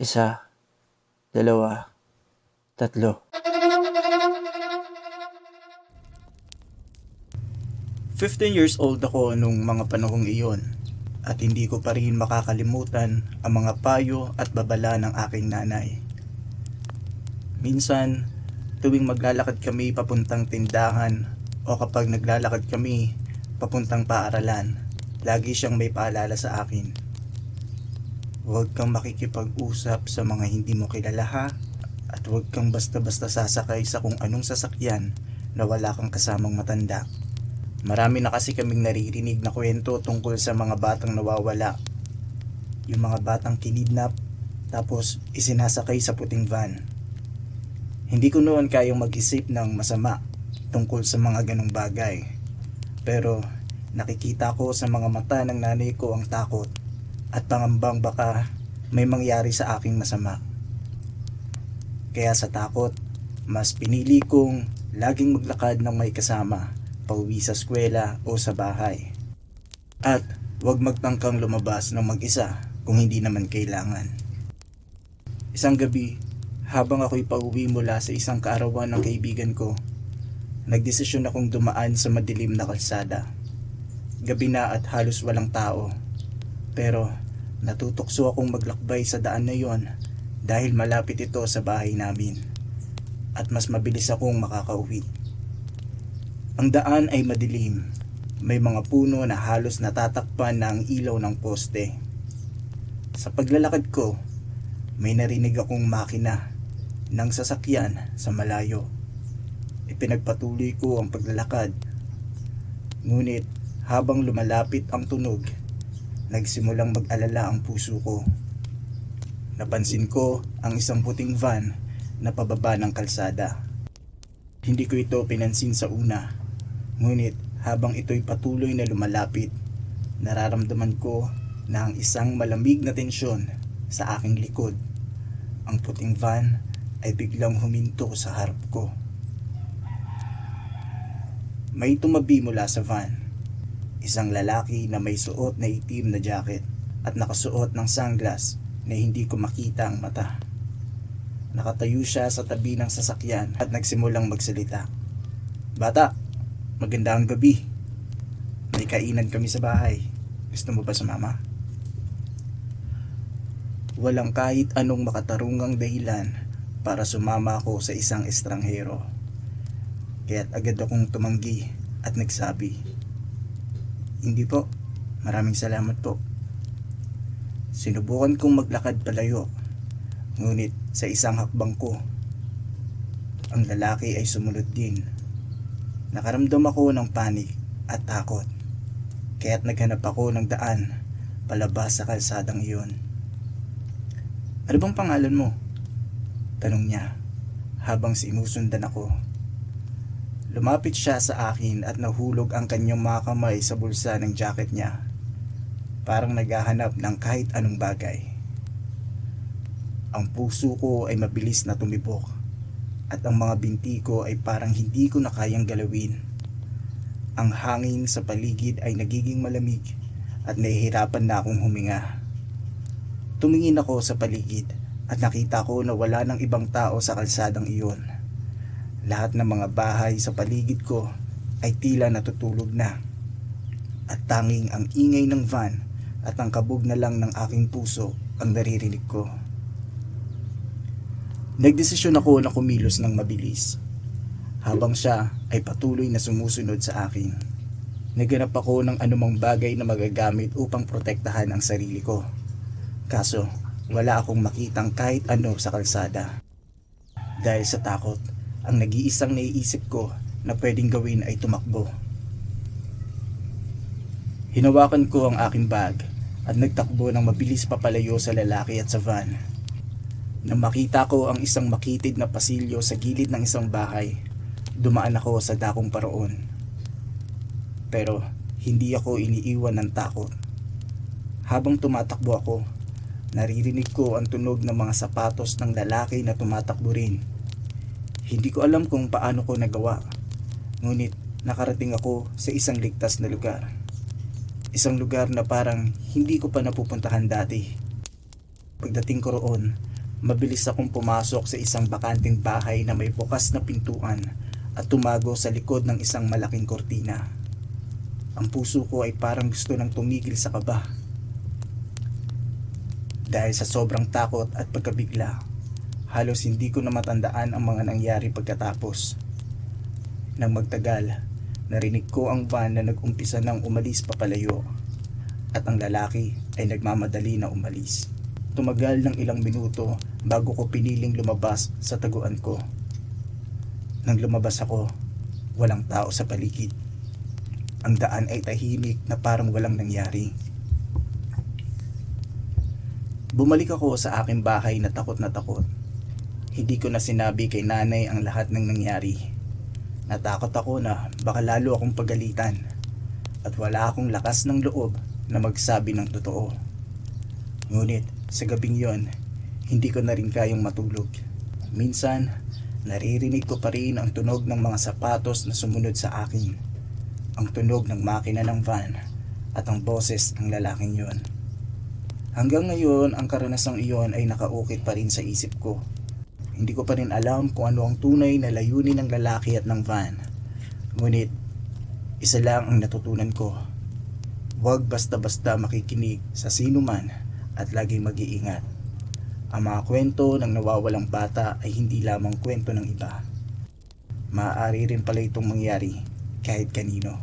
Isa, dalawa, tatlo. 15 years old ako nung mga panahong iyon at hindi ko pa rin makakalimutan ang mga payo at babala ng aking nanay. Minsan, tuwing maglalakad kami papuntang tindahan o kapag naglalakad kami papuntang paaralan, lagi siyang may paalala sa akin. Huwag kang makikipag-usap sa mga hindi mo kilala ha at huwag kang basta-basta sasakay sa kung anong sasakyan na wala kang kasamang matanda. Marami na kasi kaming naririnig na kwento tungkol sa mga batang nawawala. Yung mga batang kinidnap tapos isinasakay sa puting van. Hindi ko noon kayang mag-isip ng masama tungkol sa mga ganong bagay. Pero nakikita ko sa mga mata ng nanay ko ang takot at pangambang baka may mangyari sa aking masama. Kaya sa takot, mas pinili kong laging maglakad ng may kasama pauwi sa eskwela o sa bahay. At huwag magtangkang lumabas ng mag-isa kung hindi naman kailangan. Isang gabi, habang ako'y pauwi mula sa isang kaarawan ng kaibigan ko, nagdesisyon akong dumaan sa madilim na kalsada. Gabi na at halos walang tao. Pero natutokso akong maglakbay sa daan na yon dahil malapit ito sa bahay namin. At mas mabilis akong makakauwi. Ang daan ay madilim. May mga puno na halos natatakpan na ang ilaw ng poste. Sa paglalakad ko, may narinig akong makina ng sasakyan sa malayo. Ipinagpatuloy ko ang paglalakad. Ngunit habang lumalapit ang tunog, nagsimulang mag-alala ang puso ko. Napansin ko ang isang puting van na pababa ng kalsada. Hindi ko ito pinansin sa una. Ngunit habang ito'y patuloy na lumalapit, nararamdaman ko na ang isang malamig na tensyon sa aking likod. Ang puting van ay biglang huminto sa harap ko. May tumabi mula sa van. Isang lalaki na may suot na itim na jacket at nakasuot ng sunglass na hindi ko makita ang mata. Nakatayo siya sa tabi ng sasakyan at nagsimulang magsalita. Bata, magandang gabi. May kainan kami sa bahay. Gusto mo ba sumama? Walang kahit anong makatarungang dahilan para sumama ako sa isang estranghero. Kaya't agad akong tumanggi at nagsabi, Hindi po, maraming salamat po. Sinubukan kong maglakad palayo, ngunit sa isang hakbang ko, ang lalaki ay sumunod din. Nakaramdam ako ng panik at takot, kaya't naghanap ako ng daan palabas sa kalsadang iyon. Ano bang pangalan mo? Tanong niya habang sinusundan ako. Lumapit siya sa akin at nahulog ang kanyang mga kamay sa bulsa ng jacket niya. Parang naghahanap ng kahit anong bagay. Ang puso ko ay mabilis na tumibok at ang mga binti ko ay parang hindi ko na kayang galawin. Ang hangin sa paligid ay nagiging malamig at nahihirapan na akong huminga. Tumingin ako sa paligid at nakita ko na wala ng ibang tao sa kalsadang iyon. Lahat ng mga bahay sa paligid ko ay tila natutulog na. At tanging ang ingay ng van at ang kabog na lang ng aking puso ang naririnig ko. Nagdesisyon ako na kumilos ng mabilis habang siya ay patuloy na sumusunod sa akin. Naganap ako ng anumang bagay na magagamit upang protektahan ang sarili ko. Kaso, wala akong makitang kahit ano sa kalsada. Dahil sa takot, ang nag-iisang naiisip ko na pwedeng gawin ay tumakbo. Hinawakan ko ang aking bag at nagtakbo ng mabilis papalayo sa lalaki at sa van. Nang makita ko ang isang makitid na pasilyo sa gilid ng isang bahay, dumaan ako sa dakong paroon. Pero hindi ako iniiwan ng takot. Habang tumatakbo ako, naririnig ko ang tunog ng mga sapatos ng lalaki na tumatakbo rin. Hindi ko alam kung paano ko nagawa. Ngunit nakarating ako sa isang ligtas na lugar. Isang lugar na parang hindi ko pa napupuntahan dati. Pagdating ko roon, mabilis akong pumasok sa isang bakanting bahay na may bukas na pintuan at tumago sa likod ng isang malaking kortina. Ang puso ko ay parang gusto nang tumigil sa kaba. Dahil sa sobrang takot at pagkabigla, halos hindi ko na matandaan ang mga nangyari pagkatapos. Nang magtagal, narinig ko ang van na nag-umpisa ng umalis papalayo at ang lalaki ay nagmamadali na umalis. Tumagal ng ilang minuto bago ko piniling lumabas sa taguan ko. Nang lumabas ako, walang tao sa paligid. Ang daan ay tahimik na parang walang nangyari. Bumalik ako sa aking bahay na takot na takot. Hindi ko na sinabi kay nanay ang lahat ng nangyari. Natakot ako na baka lalo akong pagalitan at wala akong lakas ng loob na magsabi ng totoo. Ngunit sa gabing yon, hindi ko na rin kayang matulog. Minsan, naririnig ko pa rin ang tunog ng mga sapatos na sumunod sa akin. Ang tunog ng makina ng van at ang boses ng lalaking yon. Hanggang ngayon, ang karanasang iyon ay nakaukit pa rin sa isip ko. Hindi ko pa rin alam kung ano ang tunay na layunin ng lalaki at ng van. Ngunit, isa lang ang natutunan ko. Huwag basta-basta makikinig sa sino man at laging mag-iingat. Ang mga kwento ng nawawalang bata ay hindi lamang kwento ng iba. Maaari rin pala itong mangyari kahit kanino.